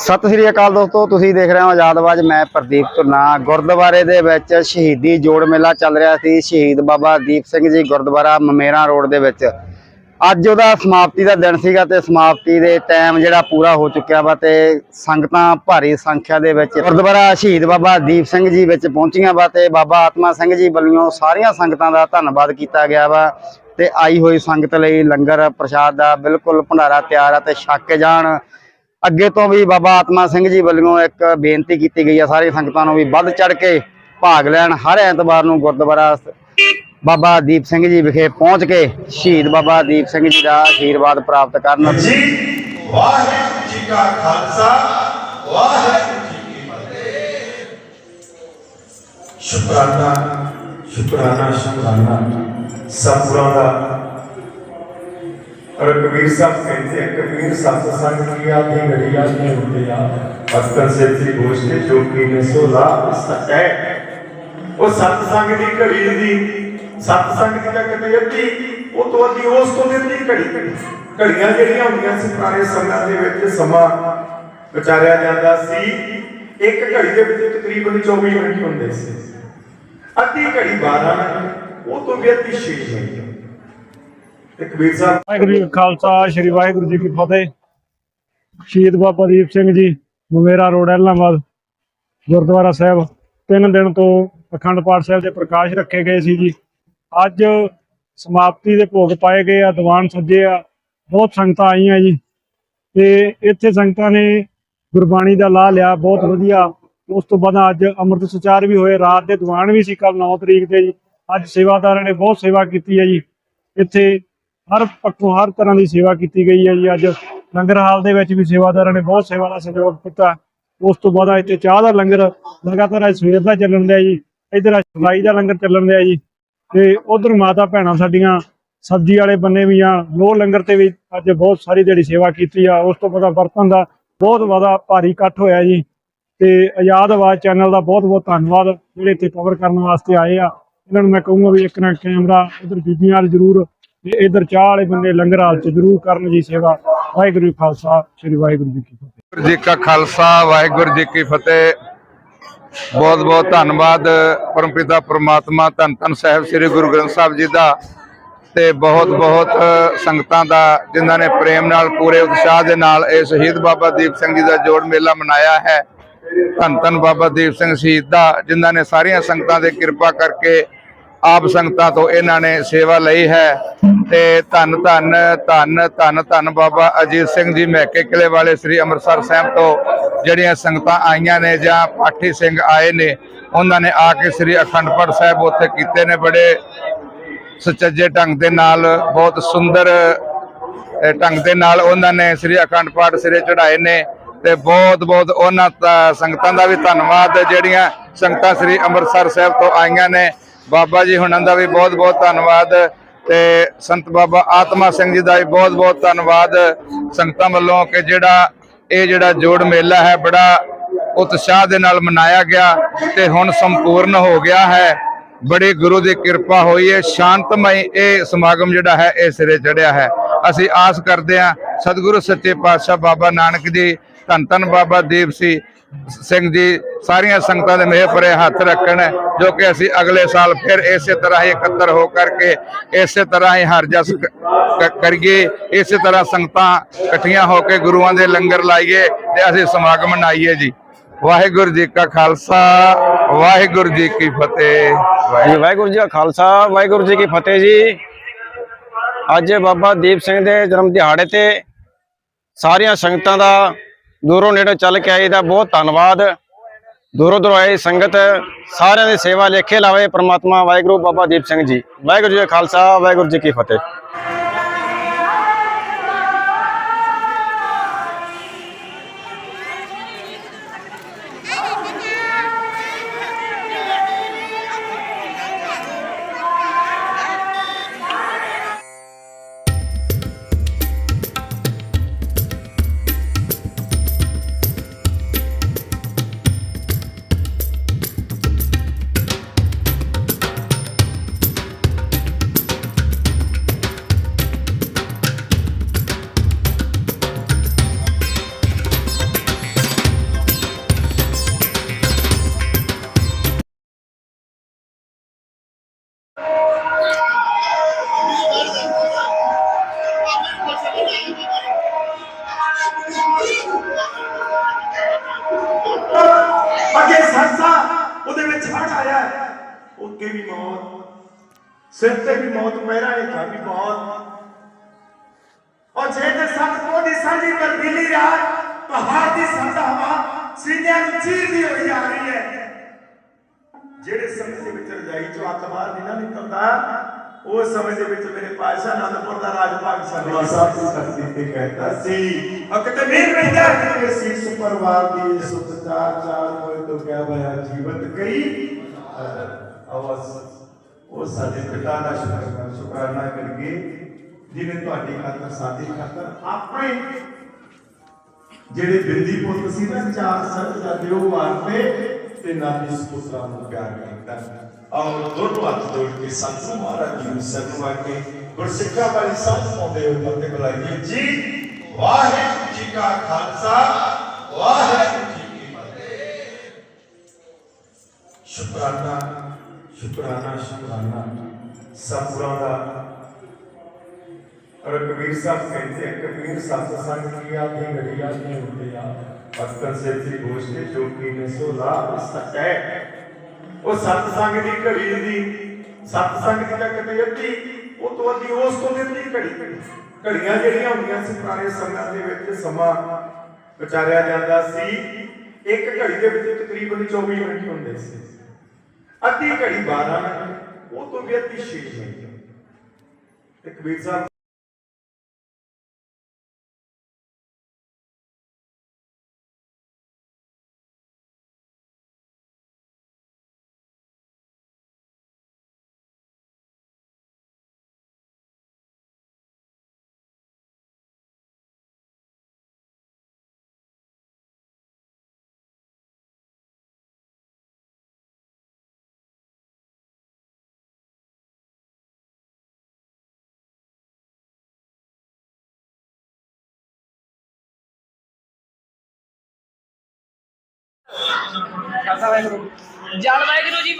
ਸਤਿ ਸ੍ਰੀ ਅਕਾਲ ਦੋਸਤੋ, ਤੁਸੀਂ ਦੇਖ ਰਹੇ ਹੋ ਆਜ਼ਾਦਵਾਜ ਮੈਂ ਪ੍ਰਦੀਪ ਧੁਨਾ। ਗੁਰਦੁਆਰੇ ਦੇ ਵਿੱਚ ਸ਼ਹੀਦੀ ਜੋੜ ਮੇਲਾ ਚੱਲ ਰਿਹਾ ਸੀ। ਸ਼ਹੀਦ ਬਾਬਾ ਦੀਪ ਸਿੰਘ ਜੀ ਗੁਰਦੁਆਰਾ ਮਮੇਰਾ ਰੋਡ ਦੇ ਵਿੱਚ। ਅੱਜ ਉਹਦਾ ਸਮਾਪਤੀ ਦਾ ਦਿਨ ਸੀਗਾ ਤੇ ਸਮਾਪਤੀ ਦੇ ਟਾਈਮ ਜਿਹੜਾ ਪੂਰਾ ਹੋ ਚੁੱਕਿਆ ਵਾ ਤੇ ਸੰਗਤਾਂ ਭਾਰੀ ਸੰਖਿਆ ਦੇ ਵਿੱਚ ਗੁਰਦੁਆਰਾ ਸ਼ਹੀਦ ਬਾਬਾ ਦੀਪ ਸਿੰਘ ਜੀ ਵਿੱਚ ਪਹੁੰਚੀਆਂ ਵਾ ਤੇ ਬਾਬਾ ਆਤਮਾ ਸਿੰਘ ਜੀ ਵੱਲੋਂ ਸਾਰੀਆਂ ਸੰਗਤਾਂ ਦਾ ਧੰਨਵਾਦ ਕੀਤਾ ਗਿਆ ਵਾ ਤੇ ਆਈ ਹੋਈ ਸੰਗਤ ਲਈ ਲੰਗਰ ਪ੍ਰਸ਼ਾਦ ਦਾ ਬਿਲਕੁਲ ਭੰਡਾਰਾ ਤਿਆਰ ਆ ਤੇ ਛੱਕ ਜਾਣ। ਅੱਗੇ ਤੋਂ ਵੀ ਬਾਬਾ ਆਤਮਾ ਸਿੰਘ ਜੀ ਵੱਲੋਂ ਇੱਕ ਬੇਨਤੀ ਕੀਤੀ ਗਈ ਹੈ ਸਾਰੀ ਸੰਗਤਾਂ ਨੂੰ ਵੀ ਵੱਧ ਚੜ ਕੇ ਭਾਗ ਲੈਣ, ਹਰ ਐਤਵਾਰ ਨੂੰ ਗੁਰਦੁਆਰਾ ਬਾਬਾ ਦੀਪ ਸਿੰਘ ਜੀ ਵਿਖੇ ਪਹੁੰਚ ਕੇ ਸ਼ਹੀਦ ਬਾਬਾ ਦੀਪ ਸਿੰਘ ਜੀ ਦਾ ਆਸ਼ੀਰਵਾਦ ਪ੍ਰਾਪਤ ਕਰਨ। ਜੀ ਵਾਹਿਗੁਰੂ ਜੀ ਕਾ ਖਾਲਸਾ ਵਾਹਿਗੁਰੂ ਜੀ ਕੀ ਫਤਿਹ ਸ਼ੁਕਰਾਨਾ ਸ਼ੁਕਰਾਨਾ ਸ਼ੁਕਰਾਨਾ। ਸਤਿਗੁਰਾਂ ਦਾ ਔਰ ਕਬੀਰ ਸਾਹਿਬ ਕਹਿੰਦੇ ਆ ਕਬੀਰ ਸਤ ਸੰਗ ਕੀ ਆਦੀ ਘੜੀਆ ਨੇ ਹੁੰਦੇ ਆ ਅਸਤਰ ਸੇਤੀ ਗੋਸ਼ਤੇ ਜੋ ਕੀ ਨੇ ਸੋ ਲਾ ਉਹ ਸਤ ਦੀ ਘੜੀ ਦੀ ਸਤ ਦੀ ਤਾਂ ਕਿਤੇ ਅੱਧੀ, ਉਹ ਤੋਂ ਅੱਧੀ, ਉਸ ਤੋਂ ਅੱਧੀ ਘੜੀ। ਘੜੀਆਂ ਜਿਹੜੀਆਂ ਹੁੰਦੀਆਂ ਸੀ, ਪੁਰਾਣੇ ਸਮਿਆਂ ਦੇ ਵਿੱਚ ਸਮਾਂ ਵਿਚਾਰਿਆ ਜਾਂਦਾ ਸੀ। ਇੱਕ ਘੜੀ ਦੇ ਵਿੱਚ ਤਕਰੀਬਨ 24 ਮਿੰਟ ਹੁੰਦੇ ਸੀ। ਅੱਧੀ ਘੜੀ 12 ਮਿੰਟ, ਉਹ ਤੋਂ ਵੀ ਅੱਧੀ 6 ਮਿੰਟ। ਤੇ ਕਬੀਰ ਸਾਹਿਬ। ਵਾਹਿਗੁਰੂ ਜੀ ਕਾ ਖਾਲਸਾ, ਸ੍ਰੀ ਵਾਹਿਗੁਰੂ ਜੀ ਕੀ ਫਤਿਹ। ਸ਼ਹੀਦ ਬਾਬਾ ਦੀਪ ਸਿੰਘ ਜੀ ਮਵੇਰਾ ਰੋਡ ਐਲਾਮਾਬਾਦ ਗੁਰਦੁਆਰਾ ਸਾਹਿਬ। ਤਿੰਨ ਦਿਨ ਤੋਂ ਅਖੰਡ ਪਾਠ ਸਾਹਿਬ ਦੇ ਪ੍ਰਕਾਸ਼ ਰੱਖੇ ਗਏ ਸੀ ਜੀ। ਅੱਜ ਸਮਾਪਤੀ ਦੇ ਭੋਗ ਪਾਏ ਗਏ ਆ, ਦੀਵਾਨ ਸੱਜੇ ਆ। ਬਹੁਤ ਸੰਗਤਾਂ ਆਈਆਂ ਜੀ। ਤੇ ਇੱਥੇ ਸੰਗਤਾਂ ਨੇ ਗੁਰਬਾਣੀ ਦਾ ਲਾਹ ਲਿਆ, ਬਹੁਤ ਵਧੀਆ। ਉਸ ਤੋਂ ਬਾਅਦ ਅੱਜ ਅੰਮ੍ਰਿਤ ਸੰਚਾਰ ਵੀ ਹੋਏ, ਰਾਤ ਦੇ ਦੀਵਾਨ ਵੀ ਸੀ ਕੱਲ 9 ਤਰੀਕ ਤੇ ਜੀ। ਅੱਜ ਸੇਵਾਦਾਰਾਂ ਨੇ ਬਹੁਤ ਸੇਵਾ ਕੀਤੀ ਹੈ ਜੀ। ਇੱਥੇ ਹਰ ਪੱਖੋਂ ਹਰ ਤਰ੍ਹਾਂ ਦੀ ਸੇਵਾ ਕੀਤੀ ਗਈ ਹੈ ਜੀ। ਅੱਜ ਲੰਗਰ ਹਾਲ ਦੇ ਵਿੱਚ ਵੀ ਸੇਵਾਦਾਰਾਂ ਨੇ ਬਹੁਤ ਸੇਵਾ ਦਾ ਸਹਿਯੋਗ ਕੀਤਾ। ਉਸ ਤੋਂ ਬਾਅਦ ਇੱਥੇ ਚਾਹ ਦਾ ਲੰਗਰ ਲਗਾਤਾਰ ਅੱਜ ਸਵੇਰ ਦਾ ਚੱਲਣ ਡਿਆ ਜੀ। ਇਧਰ ਸਲਾਈ ਦਾ ਲੰਗਰ ਚੱਲਣ ਡਿਆ ਜੀ। ਤੇ ਉਧਰ ਮਾਤਾ ਭੈਣਾਂ ਸਾਡੀਆਂ, ਸਬਜ਼ੀ ਵਾਲੇ ਬੰਨੇ ਵੀ ਆ। ਲੋ ਲੰਗਰ ਤੇ ਵੀ ਅੱਜ ਬਹੁਤ ਸਾਰੀ ਜਿਹੜੀ ਸੇਵਾ ਕੀਤੀ ਆ। ਉਸ ਤੋਂ ਬਾਅਦ ਬਰਤਨ ਦਾ ਬਹੁਤ ਜ਼ਿਆਦਾ ਭਾਰੀ ਇਕੱਠ ਹੋਇਆ ਜੀ। ਤੇ ਆਜ਼ਾਦ ਆਵਾਜ਼ ਚੈਨਲ ਦਾ ਬਹੁਤ ਬਹੁਤ ਧੰਨਵਾਦ ਜਿਹੜੇ ਇੱਥੇ ਕਵਰ ਕਰਨ ਵਾਸਤੇ ਆਏ ਆ। ਇਹਨਾਂ ਨੂੰ ਮੈਂ ਕਹੂੰਗਾ ਵੀ ਇੱਕ ਨਾ ਕੈਮਰਾ ਇਧਰ ਬੀਬੀਆਂ ਵਾਲ ਜ਼ਰੂਰ ਤੇ ਇਧਰ ਚਾਹ ਵਾਲੇ ਬੰਦੇ ਲੰਗਰ ਚ ਜ਼ਰੂਰ ਕਰਨ ਜੀ ਸੇਵਾ। ਵਾਹਿਗੁਰੂ ਜੀ ਖਾਲਸਾ, ਸ੍ਰੀ ਵਾਹਿਗੁਰੂ ਜੀ ਕੀ ਫਤਿਹ। ਵਾਹਿਗੁਰੂ ਜੀ ਕਾ ਖਾਲਸਾ, ਵਾਹਿਗੁਰੂ ਜੀ ਕੀ ਫਤਿਹ। ਬਹੁਤ ਬਹੁਤ ਧੰਨਵਾਦ ਪਰਮਪਿਤਾ ਪ੍ਰਮਾਤਮਾ, ਧੰਨ ਧੰਨ ਸਾਹਿਬ ਸ੍ਰੀ ਗੁਰੂ ਗ੍ਰੰਥ ਸਾਹਿਬ ਜੀ ਦਾ ਤੇ ਬਹੁਤ ਬਹੁਤ ਸੰਗਤਾਂ ਦਾ, ਜਿਨ੍ਹਾਂ ਨੇ ਪ੍ਰੇਮ ਨਾਲ, ਪੂਰੇ ਉਤਸ਼ਾਹ ਦੇ ਨਾਲ ਇਹ ਸ਼ਹੀਦ ਬਾਬਾ ਦੀਪ ਸਿੰਘ ਜੀ ਦਾ ਜੋੜ ਮੇਲਾ ਮਨਾਇਆ ਹੈ। ਧੰਨ ਧੰਨ ਬਾਬਾ ਦੀਪ ਸਿੰਘ ਸ਼ਹੀਦ ਦਾ, ਜਿਨ੍ਹਾਂ ਨੇ ਸਾਰੀਆਂ ਸੰਗਤਾਂ ਦੇ ਕਿਰਪਾ ਕਰਕੇ ਆਪ ਸੰਗਤਾਂ ਤੋਂ ਇਹਨਾਂ ਨੇ ਸੇਵਾ ਲਈ ਹੈ। ਤੇ ਧੰਨ ਧੰਨ ਧੰਨ ਧੰਨ ਧੰਨ ਬਾਬਾ ਅਜੀਤ ਸਿੰਘ ਜੀ ਮਹਿਕੇ ਕਿਲੇ ਵਾਲੇ ਸ੍ਰੀ ਅੰਮ੍ਰਿਤਸਰ ਸਾਹਿਬ ਤੋਂ ਜਿਹੜੀਆਂ ਸੰਗਤਾਂ ਆਈਆਂ ਨੇ ਜਾਂ ਪਾਠੀ ਸਿੰਘ ਆਏ ਨੇ, ਉਹਨਾਂ ਨੇ ਆ ਕੇ ਸ੍ਰੀ ਅਖੰਡ ਪਾਠ ਸਾਹਿਬ ਉੱਥੇ ਕੀਤੇ ਨੇ। ਬੜੇ ਸੁਚੱਜੇ ਢੰਗ ਦੇ ਨਾਲ, ਬਹੁਤ ਸੁੰਦਰ ਢੰਗ ਦੇ ਨਾਲ ਉਹਨਾਂ ਨੇ ਸ੍ਰੀ ਅਖੰਡ ਪਾਠ ਸਿਰੇ ਚੜਾਏ ਨੇ ਤੇ ਬਹੁਤ ਬਹੁਤ ਉਹਨਾਂ ਦਾ- ਸੰਗਤਾਂ ਦਾ ਵੀ ਧੰਨਵਾਦ। ਜਿਹੜੀਆਂ ਸੰਗਤਾਂ ਸ੍ਰੀ ਅੰਮ੍ਰਿਤਸਰ ਸਾਹਿਬ ਤੋਂ ਆਈਆਂ ਨੇ ਬਾਬਾ ਜੀ ਹੁਣਾਂ ਦਾ ਵੀ ਬਹੁਤ ਬਹੁਤ ਧੰਨਵਾਦ ਤੇ ਸੰਤ ਬਾਬਾ ਆਤਮਾ ਸਿੰਘ ਜੀ ਦਾ ਵੀ ਬਹੁਤ ਬਹੁਤ ਧੰਨਵਾਦ ਸੰਗਤਾਂ ਵੱਲੋਂ ਕਿ ਜਿਹੜਾ ਇਹ ਜਿਹੜਾ ਜੋੜ ਮੇਲਾ ਹੈ ਬੜਾ ਉਤਸ਼ਾਹ ਦੇ ਨਾਲ ਮਨਾਇਆ ਗਿਆ ਤੇ ਹੁਣ ਸੰਪੂਰਨ ਹੋ ਗਿਆ ਹੈ। ਬੜੀ ਗੁਰੂ ਦੀ ਕਿਰਪਾ ਹੋਈ ਹੈ ਸ਼ਾਂਤਮਈ ਇਹ ਸਮਾਗਮ ਜਿਹੜਾ ਹੈ ਇਹ ਸਿਰੇ ਚੜਿਆ ਹੈ। ਅਸੀਂ ਆਸ ਕਰਦੇ ਹਾਂ, ਸਤਿਗੁਰੂ ਸੱਚੇ ਪਾਤਸ਼ਾਹ ਬਾਬਾ ਨਾਨਕ ਜੀ ਧੰਨ ਧੰਨ ਬਾਬਾ ਦੀਪ ਸੀ ਸਿੰਘ ਜੀ, ਸਾਰੀਆਂ ਸੰਗਤਾਂ ਦੇ ਮੇਹ ਪਰੇ ਹੱਥ ਰੱਖਣ, ਜੋ ਕਿ ਅਸੀਂ ਅਗਲੇ ਸਾਲ ਫਿਰ ਇਸੇ ਤਰ੍ਹਾਂ ਹੀ ਇਕੱਤਰ ਹੋ ਕਰਕੇ, ਇਸੇ ਤਰ੍ਹਾਂ ਹੀ ਹਰ ਜਸ ਕਰੀਏ, ਇਸੇ ਤਰ੍ਹਾਂ ਸੰਗਤਾਂ ਇਕੱਠੀਆਂ ਹੋ ਕੇ ਗੁਰੂਆਂ ਦੇ ਲੰਗਰ ਲਾਈਏ ਤੇ ਅਸੀਂ ਸਮਾਗਮ ਮਨਾਈਏ ਜੀ। ਵਾਹਿਗੁਰੂ ਜੀ ਕਾ ਖਾਲਸਾ, ਵਾਹਿਗੁਰੂ ਜੀ ਕੀ ਫਤਿਹ। ਵਾਹਿਗੁਰੂ ਜੀ ਕਾ ਖਾਲਸਾ, ਵਾਹਿਗੁਰੂ ਜੀ ਕੀ ਫਤਿਹ ਜੀ। ਅੱਜ ਬਾਬਾ ਦੀਪ ਸਿੰਘ ਦੇ ਜਨਮ ਦਿਹਾੜੇ ਤੇ ਸਾਰੀਆਂ ਸੰਗਤਾਂ ਦਾ ਦੂਰੋਂ ਨੇੜੇ ਚੱਲ ਕੇ ਆਏ ਦਾ ਬਹੁਤ ਧੰਨਵਾਦ। ਦੂਰੋਂ ਦੂਰੋਂ ਆਏ ਸੰਗਤ, ਸਾਰਿਆਂ ਦੀ ਸੇਵਾ ਲੇਖੇ ਲਾਵੇ ਪ੍ਰਮਾਤਮਾ, ਵਾਹਿਗੁਰੂ ਬਾਬਾ ਦੀਪ ਸਿੰਘ ਜੀ। ਵਾਹਿਗੁਰੂ ਜੀ ਕਾ ਖਾਲਸਾ, ਵਾਹਿਗੁਰੂ ਜੀ ਕੀ ਫਤਿਹ। ਉੱਤੇ ਵੀ ਮੌਤ ਸਿਰ ਤੇ ਵੀ ਮੌਤ ਪਹਿਰਾ ਹੇਠਾਂ ਵੀ ਮੌਤ ਔਰ ਜੇ ਤੇ ਸਤਪੁਰ ਦੀ ਸਾਂਝੀ ਤਬਦੀਲੀ ਰਾਤ ਪਹਾੜ ਦੀ ਸੰਦਾ ਹਵਾ ਸੀਨਿਆਂ ਨੂੰ ਚੀਰਦੀ ਹੋਈ ਜਾ ਰਹੀ ਹੈ ਜਿਹੜੇ ਸਮੇਂ ਦੇ ਵਿੱਚ ਰਜਾਈ ਚੋਂ ਹੱਥ ਬਾਹਰ ਨਹੀਂ ਨਾ ਨਿਕਲਦਾ ਉਸ ਸਮੇਂ ਦੇ ਵਿੱਚ ਮੇਰੇ ਪਾਸ਼ਾ ਆਨੰਦਪੁਰ ਦਾ ਰਾਜ ਭਾਗ ਸਰਵਾ ਸਾਹਿਬ ਦੀ ਧਰਤੀ ਤੇ ਕਹਿੰਦਾ ਸੀ ਅਕ ਤੇ ਮੀਰ ਪੈਂਦਾ ਕਿ ਸੀਸ ਪਰਵਾਰ ਦੀ ਸੁਤ ਚਾਰ ਚਾਰ ਹੋਏ ਤੋਂ ਕਿਆ ਹੋਇਆ ਜੀਵਤ ਗਈ ਆਵਾਜ਼ ਉਹ ਸਾਡੇ ਪਿਤਾ ਦਾ ਸ਼ੁਕਰ ਸ਼ੁਕਰਾਨਾ ਕਰਕੇ ਜਿਨੇ ਤੁਹਾਡੀ ਖਾਤਰ, ਸਾਡੀ ਖਾਤਰ ਆਪਣੇ ਜਿਹੜੇ ਬਿੰਦੀ ਪੁੱਤ ਸੀ ਨਾ, ਚਾਰ ਸਾਹਿਬਜ਼ਾਦੇ ਉਹ ਮਾਰਤੇ ਤੇ ਨਾਨੀ ਸੁਪੁੱਤਰਾਂ ਨੂੰ ਪਿਆਰ ਕੀਤਾ। ਆਓ ਦੋਨੋਂ ਹੱਥ ਜੋੜ ਕੇ ਸੰਤੂ ਮਹਾਰਾਜ ਜੀ ਨੂੰ ਸਰਨਵਾ ਕੇ ਗੁਰਸਿੱਖਾਂ ਵਾਲੀ ਸਾਂਝ ਪਾਉਂਦੇ ਹੋਏ ਫਤਿਹ ਬੁਲਾਈਏ। ਜੀ, ਵਾਹਿਗੁਰੂ ਜੀ ਕਾ ਖਾਲਸਾ, ਵਾਹਿਗੁਰੂ ਜੀ ਕੀ ਫਤਿਹ। ਸ਼ੁਕਰਾਨਾ ਸ਼ੁਕਰਾਨਾ ਸ਼ੁਕਰਾਨਾ ਸਤਿਗੁਰਾਂ ਦਾ ਰਕਬੀਰ ਸਾਹਿਬ ਕਹਿੰਦੇ ਆ, ਕਬੀਰ ਸਤ ਸੰਗ ਕੀ ਆਧੀ ਘੜੀ ਆਧੀ ਹੁੰਦੇ ਆ ਭਗਤਨ ਗੋਸ਼ਟੇ ਜੋ ਨੇ ਸੋ ਲਾਭ ਸਕੈ ਉਹ ਸਤ ਸੰਗ ਦੀ ਘੜੀ ਦੀ, ਸਤ ਸੰਗ ਦੀ ਤਾਂ ਕਿਤੇ ਅੱਧੀ, ਉਹ ਤੋਂ ਅੱਧੀ, ਉਸ ਤੋਂ ਵੀ ਘੜੀ। ਘੜੀਆਂ ਜਿਹੜੀਆਂ ਹੁੰਦੀਆਂ ਸੀ, ਪੁਰਾਣੇ ਸਮਿਆਂ ਦੇ ਵਿੱਚ ਸਮਾਂ ਵਿਚਾਰਿਆ ਜਾਂਦਾ ਸੀ। ਇੱਕ ਘੜੀ ਦੇ ਵਿੱਚ ਤਕਰੀਬਨ 24 ਮਿੰਟ ਹੁੰਦੇ ਸੀ। ਅੱਧੀ ਘੜੀ 12 ਮਿੰਟ ਉਹ ਤੋਂ ਵੀ ਅੱਧੀ 6 ਮਿੰਟ। ਤੇ ਕਬੀਰ ਸਾਹਿਬ ਜਲ ਵਾਹਿਗੁਰੂ। ਜੀ ਜਲ ਵਾਹਿਗੁਰੂ ਜੀ